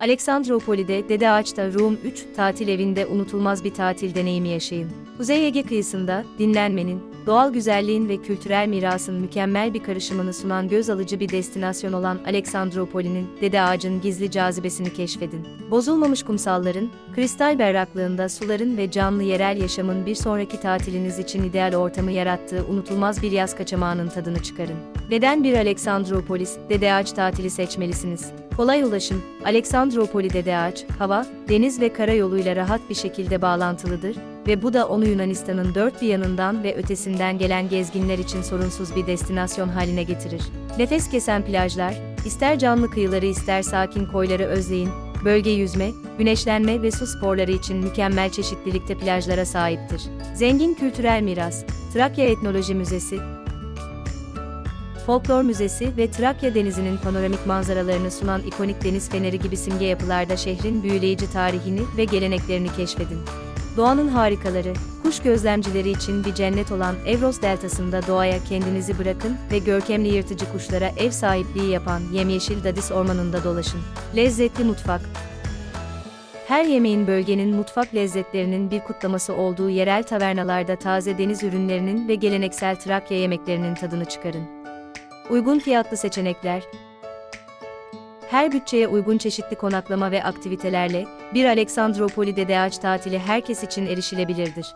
Aleksandropoli'de Dede Ağaç'ta Rum 3 tatil evinde unutulmaz bir tatil deneyimi yaşayın. Kuzey Ege kıyısında dinlenmenin, doğal güzelliğin ve kültürel mirasın mükemmel bir karışımını sunan göz alıcı bir destinasyon olan Aleksandropoli'nin Dede Ağaç'ın gizli cazibesini keşfedin. Bozulmamış kumsalların, kristal berraklığında suların ve canlı yerel yaşamın bir sonraki tatiliniz için ideal ortamı yarattığı unutulmaz bir yaz kaçamağının tadını çıkarın. Neden bir Aleksandropolis, Dede Ağaç tatili seçmelisiniz? Kolay ulaşım, Aleksandropoli Dede Ağaç, hava, deniz ve karayoluyla rahat bir şekilde bağlantılıdır ve bu da onu Yunanistan'ın dört bir yanından ve ötesinden gelen gezginler için sorunsuz bir destinasyon haline getirir. Nefes kesen plajlar, ister canlı kıyıları ister sakin koyları özleyin, bölge yüzme, güneşlenme ve su sporları için mükemmel çeşitlilikte plajlara sahiptir. Zengin kültürel miras, Trakya Etnoloji Müzesi, Folklor Müzesi ve Trakya Denizi'nin panoramik manzaralarını sunan ikonik deniz feneri gibi simge yapılarda şehrin büyüleyici tarihini ve geleneklerini keşfedin. Doğanın harikaları, kuş gözlemcileri için bir cennet olan Evros Deltası'nda doğaya kendinizi bırakın ve görkemli yırtıcı kuşlara ev sahipliği yapan yemyeşil Dadis Ormanı'nda dolaşın. Lezzetli mutfak, her yemeğin bölgenin mutfak lezzetlerinin bir kutlaması olduğu yerel tavernalarda taze deniz ürünlerinin ve geleneksel Trakya yemeklerinin tadını çıkarın. Uygun fiyatlı seçenekler. Her bütçeye uygun çeşitli konaklama ve aktivitelerle bir Aleksandropoli Dede Ağaç tatili herkes için erişilebilirdir.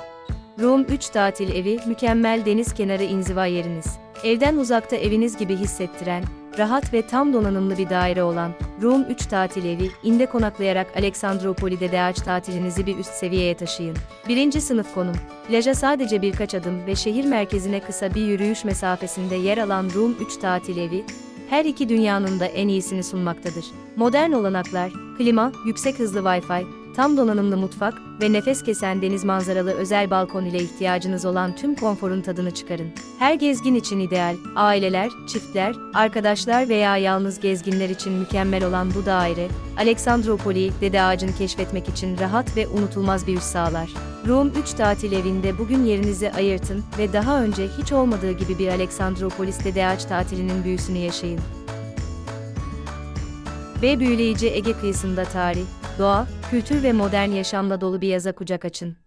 Rum 3 tatil evi mükemmel deniz kenarı inziva yeriniz. Evden uzakta eviniz gibi hissettiren, rahat ve tam donanımlı bir daire olan Rum 3 tatil evi, inde konaklayarak Aleksandropoli Dede Ağaç tatilinizi bir üst seviyeye taşıyın. Birinci sınıf konum, plaja sadece birkaç adım ve şehir merkezine kısa bir yürüyüş mesafesinde yer alan Rum 3 tatil evi, her iki dünyanın da en iyisini sunmaktadır. Modern olanaklar, klima, yüksek hızlı Wi-Fi, tam donanımlı mutfak ve nefes kesen deniz manzaralı özel balkon ile ihtiyacınız olan tüm konforun tadını çıkarın. Her gezgin için ideal, aileler, çiftler, arkadaşlar veya yalnız gezginler için mükemmel olan bu daire, Aleksandropoli'yi Dede Ağacı'nı keşfetmek için rahat ve unutulmaz bir üs sağlar. Rum 3 tatil evinde bugün yerinizi ayırtın ve daha önce hiç olmadığı gibi bir Aleksandropolis Dede Ağaç tatilinin büyüsünü yaşayın. Ve büyüleyici Ege kıyısında tarih, doğa, kültür ve modern yaşamla dolu bir yaza kucak açın.